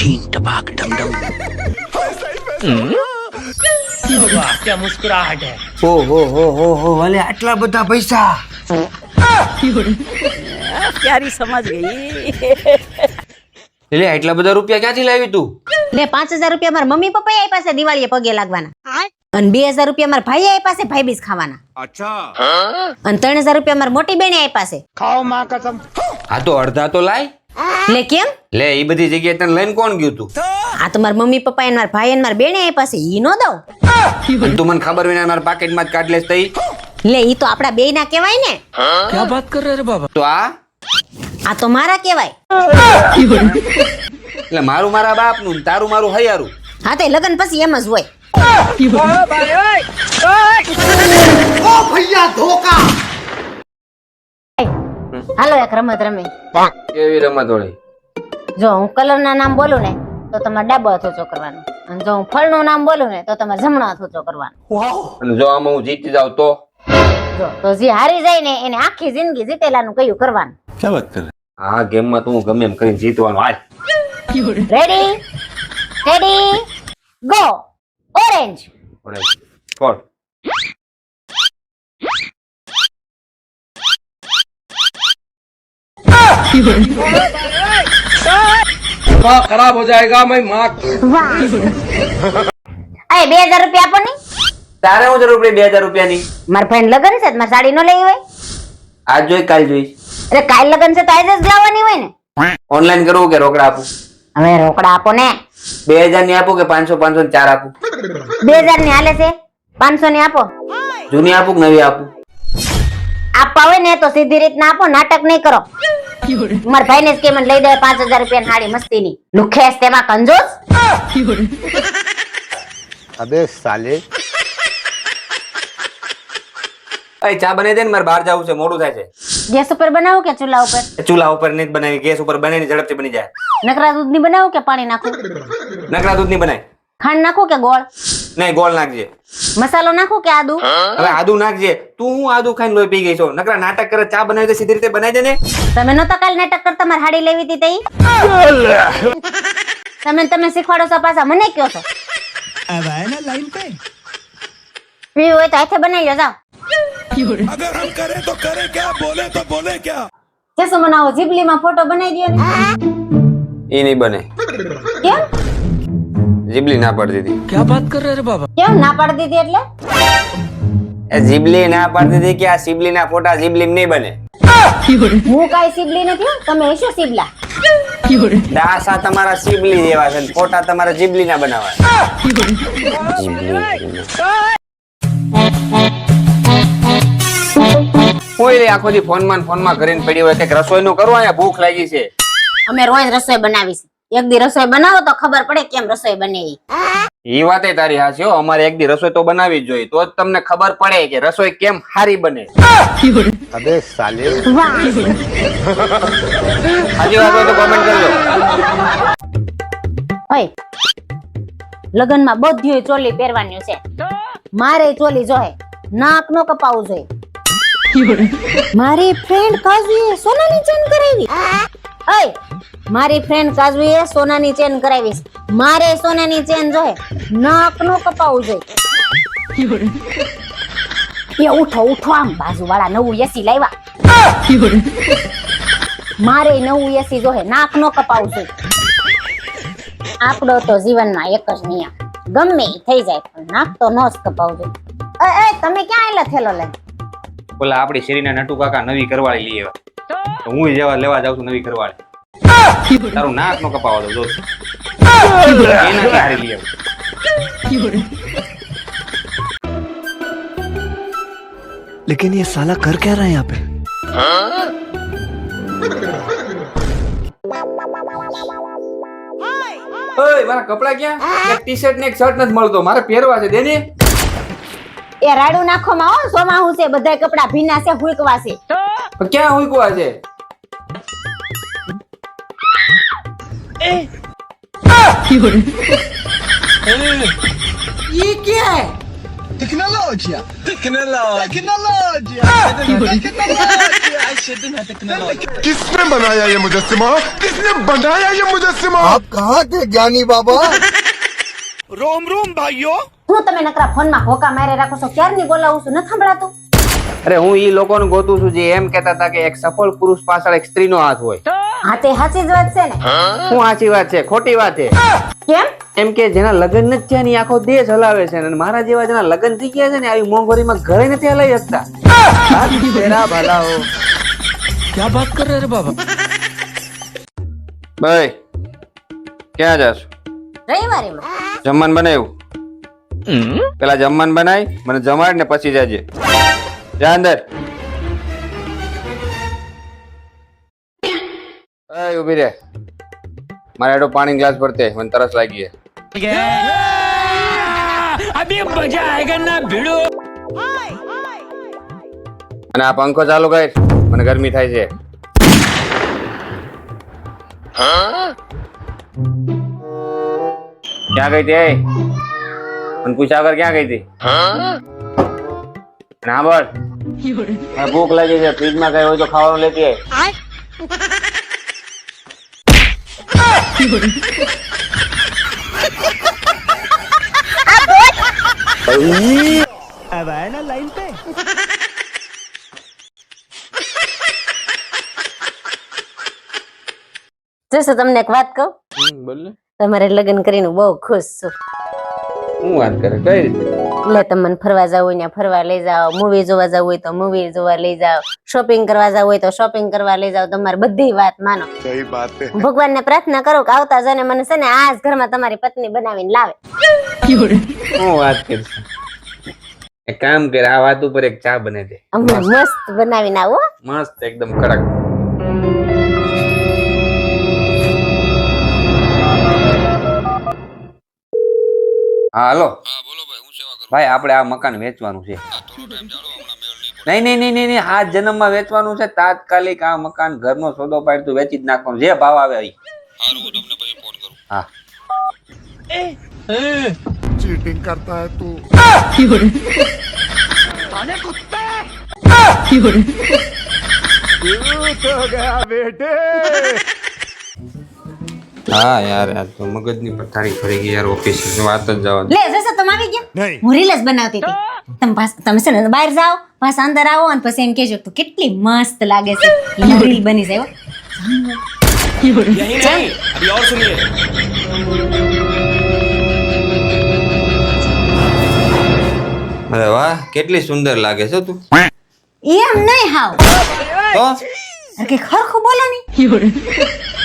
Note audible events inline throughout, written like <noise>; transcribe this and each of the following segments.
છીન ટપાક ડમ ડમ वाह क्या मुस्कुराहट है હો હો હો હો હો ભલે આટલા બધા પૈસા પ્યારી સમજ ગઈ એટલે આટલા બધા રૂપિયા ક્યાંથી લાવી તું લે પાંચ હજાર રૂપિયા મારા મમ્મી પપ્પા આપ્યા છે દિવાળીએ પગે લાગવાના અને બે હજાર રૂપિયા મારા ભાઈ આપ્યા છે ભાઈ બીજ ખાવાના અને ત્રણ હજાર રૂપિયા મારા મોટી બેને આપ્યા છે खाओ माँ कसम આ તો અડધા તો લાય લે કેમ? લે એ બધી જગ્યાએ તને લઈને કોણ ગયું તું? આ તો મારા મમ્મી પપ્પા એન મારા ભાઈ એન મારા બેને એ પાસે ઈ નો દઉં? તું મને ખબર વિના મારા પાકેટમાં જ કાઢ લેસ તઈ. લે ઈ તો આપડા બેય ના કહેવાય ને. ક્યાં વાત કર રે બાબા? તો આ? આ તો મારા કહેવાય. એટલે મારું મારા બાપનું તારું મારું હૈયારું. હા તે લગન પછી એમ જ હોય. ઓ ભૈયા ધોકા. હાલો એક રમત રમી. કેવી રમત હોળી જો હું કલર ના નામ બોલું ને તો તમારે ડાબો હાથ ઊંચો કરવાનો. અને જો હું ફળનું નામ બોલું ને તો તમારે જમણો હાથ ઊંચો કરવાનો. અને જો આમાં હું જીતી જાઉં તો? જો તો જે હારી જાય ને એને આખી જિંદગી જીતેલાનું કયું કરવાનું? આ ગેમમાં તું ગમે એમ કરીને જીતવાનું હાલ. Ready ready go orange orange છોડ ખરાબ હો જાયગા મેં માં અરે બે હજાર રૂપિયા આપો ને. તારે હું જરૂર પડી બે હજાર રૂપિયાની? મારા ફ્રેન્ડ લગન છે મારી સાડી નો લેવી હોય. આજ જોઈ કાલ જોઈ. અરે કાલ લગન છે તો આજે જ લાવવાની હોય ને. ઓનલાઈન કરવું કે રોકડા આપું? હવે રોકડા આપો ને. બે હજારની આપું કે પાંચસો પાંચસો ચાર આપું? બે હજારની હાલે છે. પાંચસો ની આપો. જૂની આપું કે નવી આપું? આપવા હોય ને તો સીધી રીતના આપો નાટક નહીં કરો. મારા ભાઈ ને સ્કીમ લઈ દે પાંચ હજાર રૂપિયા સાડી મસ્તી ની લુખેસ તેમાં કંજોસ? અબે સાલે. એ ચા બનાવી દે ને મારે બહાર જવું છે મોડું થાય છે. ગેસ ઉપર બનાવો કે ચૂલા ઉપર? ચૂલા ઉપર નહીં બનાવી ગેસ ઉપર બને ઝડપથી બની જાય. નકરા દૂધની બનાવો કે પાણી નાખો? નકરા દૂધની બનાય. ખાંડ નાખો કે ગોળ? નહીં ગોળ નાખજે. મસાલો નાખો કે આદુ? હવે આદુ નાખજે. તું હું આદુ ખાઈને લોહી પી ગઈ છો. નકરા નાટક કરે ચા બનાવી દે સીધી રીતે બનાવી દે ને. તમે નતા કાલ નાટક કરતા મારે હાડી લેવી હતી તઈ? તમે તમે શીખવાડો છો પાછા મને કયો છો? આવાના લાઈન પે પી હોય તો હાથે બનાવી લો જાઓ. અગર હમ કરે તો કરે ક્યા બોલે તો બોલે ક્યા? જેસો મનાવો જીબલીમાં ફોટો બનાવી દે ને. એ નહીં બને. કેમ? જીબલી ના પાડી દીધી. ક્યાં વાત કર રહે બાબા? કેમ ના પાડી દીધી એટલે? એ જીબલી ના પાડી દીધી કે આ સિબલી ના ફોટા જીબલી નહીં બને. હું કાઈ સિબલી નથી? તમે હશો સિબલા દાસા તમારા સિબલી જેવા છે ફોટા તમારા જીબલી ના બનાવવા કોઈ આખો દી ફોનમાં ફોનમાં કરીને પડી હોય કે રસોઈ નું કરો અહીંયા ભૂખ લાગી છે. અમે રોજ રસોઈ બનાવી છે એક દી રસોઈ બનાવો તો ખબર પડે કેમ રસોઈ બને એ વાતે તારી હાસી અમારે એક દી રસોઈ તો બનાવી જોઈએ. તો જ તમને ખબર પડે કે રસોઈ કેમ સારી બને. અબે સાલે. હાજી વાત હોય તો કોમેન્ટ કરજો. ઓય લગનમાં બધ્યું ચોલી પહેરવાની છે. મારે ચોલી જોહે નાક નો કપાવું જોઈએ મારી ફ્રેન્ડ કાઝીએ સોનાની ચેન કરાવી. ઓય મારી ફ્રેન્ડ કાજવીએ સોનાની ચેન કરાવી. મારે સોનાની ચેન જોઈએ નો કપાવું જોઈએ એ ઉઠો ઉઠો આમ. બાજુવાળા નવું એસી લાવ્યા. મારે નવું એસી જોહે. નાક નો કપાવું જોઈએ આપણો તો જીવનમાં એક જ નિયમ. ગમે થઈ જાય, પણ નાક તો નો જ કપાવું જોઈએ એ તમે ક્યાં આયલા થેલો લઈને? ઓલા આપડી શેરીના નટુ કાકા નવી કરવાળી લઈ આવ્યા. હું જેવા લેવા જાઉં છું નવી કરવાળી તારું નાક નો કપાવા દો જો એના ક્યારે લઈ આવું लेकिन ये साला कर क्या रहा है यहाँ पे ઓય મારા કપડા ક્યાં એક ટી-શર્ટ ને એક શર્ટ નથી મળતો મારે પહેરવા છે દેને એ રાડું નાખો માં હો સોમાં હું છે બધાય કપડા ભીના છે હુંકવા છે પણ ક્યાં હુંકવા છે ये क्या है Tecnologia. Tecnologia. Tecnologia. Tecnologia. किसने बनाया ये मुजस्सिमा किसने बनाया ये मुजस्सिमा आप कहाँ थे ज्ञानी बाबा रोम रोम भाइयों હું તમે નકરા ફોનમાં હોકા મારે રાખો છો ક્યારની બોલાવું છું ન સંભળાતું અરે હું ઈ લોકોને ગોતું છું જે એમ કહેતા હતા કે એક સફળ પુરુષ પાછળ એક સ્ત્રીનો હાથ હોય આ તે જ વાત છે ને. હું સાચી વાત છે? ખોટી વાત છે. કેમ? એમ કે જેના લગ્ન નથી થયા ની આખો દેશ હલાવે છે અને મારા જેવા જેના લગ્ન થઈ ગયા છે ને આવી મોંઘવારીમાં ઘરે નથી હલાવી શકતા. તેરા ભલા હો ક્યાં વાત કરે રે બાબા? ભાઈ ક્યાં જાસ? રવિવારીમાં. જમવાનું બનાવ્યું? પેલા જમવાનું બનાય મને જમાડ ને પછી જાજે. જા અંદર. એ ઊભી રે મારે એડો પાણી ગ્લાસ ભરતે મને તરસ લાગી અભી મજા આયેગા ના ભીડો. અને આ પંખો ચાલુ કર મને ગરમી થાય છે. ક્યાં ગઈ હતી મને પૂછ્યા વગર ક્યાં ગઈ હતી ના બોલ. ભૂખ લાગી છે ફ્રીજમાં કઈ હોય તો ખાવાનું લેતી આય. જોશો તમને એક વાત કહું હમ, બોલ ને તમારે લગ્ન કરીને બહુ ખુશ છું હું વાત કરે? કઈ રીતે? એટલે તમને ફરવા જાવ હોય ત્યાં ફરવા લઈ જાઓ મૂવી જોવા જવું હોય તો મૂવી જોવા લઈ જાઓ શોપિંગ કરવા જવું હોય તો શોપિંગ કરવા લઈ જાઓ તમારી બધી વાત માનો. સહી વાત ભગવાન ને પ્રાર્થના કરો કે આવતા જને મને છે ને આ જ ઘરમાં તમારી પત્ની બનાવીને લાવે. હું વાત કરીશ? એક કામ કર આ વાત ઉપર એક ચા બને દે. મસ્ત બનાવીને આવો. મસ્ત એકદમ કડક. હા હાલો ભાઈ આપણે આ મકાન વેચવાનું છે નહીં નહીં નહીં નહીં નહીં આ જન્મમાં વેચવાનું છે તાત્કાલિક આ મકાન ઘરનો સોદો પાડી તું વેચી જ નાખવાનું જે ભાવ આવે એ હા चीटिंग करता है तू तो गया बेटे હા યાર યાર તો મગજની પથારી ફરી ગઈ યાર ઓફિસ વાત જ જવા લે જશે તમે આવી ગયા? હું રીલ્સ બનાવતી હતી. તમે પાસ તમે છે ને બહાર જાઓ પાસ અંદર આવો અને પછી એમ કેજો તો કેટલી મસ્ત લાગે છે. રીલ બની જાય અરે વાહ કેટલી સુંદર લાગે છે તું. એમ નહીં હાવ. તો કે ખરખું બોલો ની.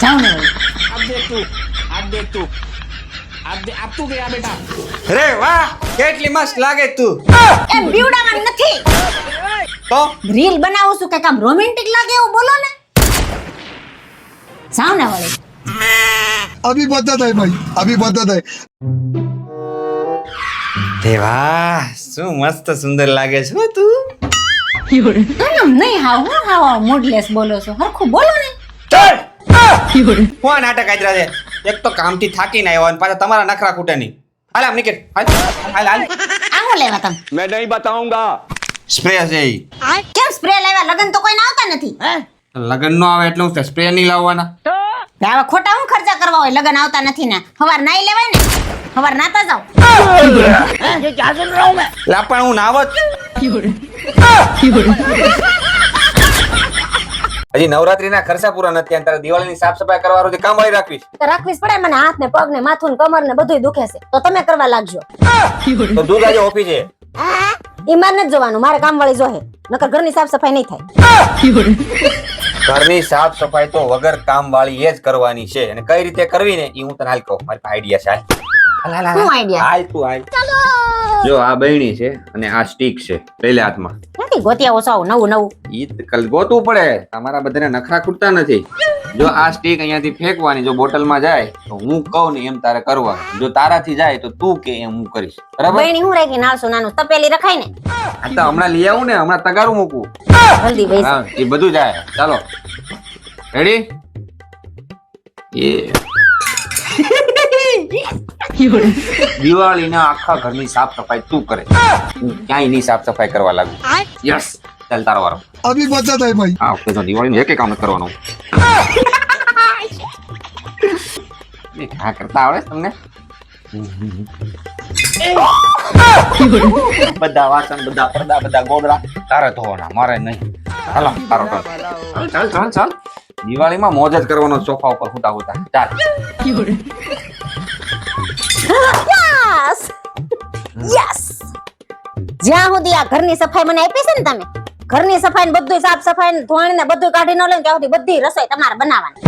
જાવ ને. વાહ શું મસ્ત સુંદર લાગે છે તું. નહીં હાવ હું હાવ મૂડલેસ બોલો છો હરખું બોલો ને. ચાલ! કોણ નાટક આચરા છે? એક તો કામથી થાકીને આવ્યો અને પાછા તમારા નખરા કૂટે નહીં. હાલ આમ નીકળ. હાલ હાલ આવો લેવા તમ. મેં નહીં બતાઉંગા સ્પ્રે છે ઈ. કેમ સ્પ્રે લેવા લગન તો કોઈ ના આવતા નથી લગન નો આવે એટલે હું સ્પ્રે નહીં લાવવાના. હવે ખોટા હું ખર્ચા કરવા હોય? લગન આવતા નથી ને. હવાર નાઈ લેવાય ને. હવાર નાતા જાવ જો લાપણ હું નાવત. હજી નવરાત્રીના ખર્ચા પૂરા નથી અને તારે દિવાળીની સાફ સફાઈ કરવાનું કામ વાળી રાખવી છે. રાખવી જ પડે મને હાથ ને પગ ને માથું ને કમર ને બધું દુખે છે. તો તમે કરવા લાગજો. તો દૂધ આજે ઓફિસે. ઈ મારે નથી જોવાનું મારે કામ વાળી જોહે નકર ઘરની સાફ સફાઈ નહીં થાય. ઘરની સાફ સફાઈ તો વગર કામ વાળી એ જ કરવાની છે. અને કઈ રીતે કરવી ને એ હું તને હાલ કહું. મારી આઈડિયા છે હાલ. હાલ, હાલ, હાલ. શું idea? હાલ તું હાલ. જો આ બહેણી છે અને આ સ્ટીક છે લઈ લે હાથમાં. નથી ગોતિયા ઓછો નવું નવું? ઈ કલ ગોતવું પડે તમારા બધાને નખરા ખૂટતા નથી. જો આ સ્ટીક અહીંયાથી ફેંકવાની જો બોટલમાં જાય તો હું કહું ને એમ તારે કરવા જો તારાથી જાય તો તું કે એમ હું કરીશ. બરાબર? બહેણી હું રાખી? નાળસું નાનું. તપેલી રખાય ને? આ તો હમણાં લઈ આવું ને હમણાં તગારું મૂકું જલ્દી ભાઈ હા એ બધું જાય. ચાલો. રેડી એ <laughs> દિવાળીના આખા ઘરની સાફ સફાઈ તું કરે. ક્યાંય નહીં સાફ સફાઈ કરવા લાગુ. યસ ચાલ તારો વારો. અભી બચત થાય ભાઈ. હા ઓકે તો દિવાળીનું એક કામ કરવાનું. તમને? બધા વાસણ બધા પડદા બધા ગોદડા. તારે ધોવાના મારે નહીં. ચાલો તારો ચાલ દિવાળીમાં મોજ જ કરવાનો સોફા ઉપર હુતા હુતા ચાલ. યસ જ્યાં સુધી આ ઘરની સફાઈ મને આપી છે ને તમે, ઘરની સફાઈ ને બધું સાફ સફાઈ ને ધોણી ને બધું કાઢી ન લે ત્યાં સુધી બધી રસોઈ તમારે બનાવવાની.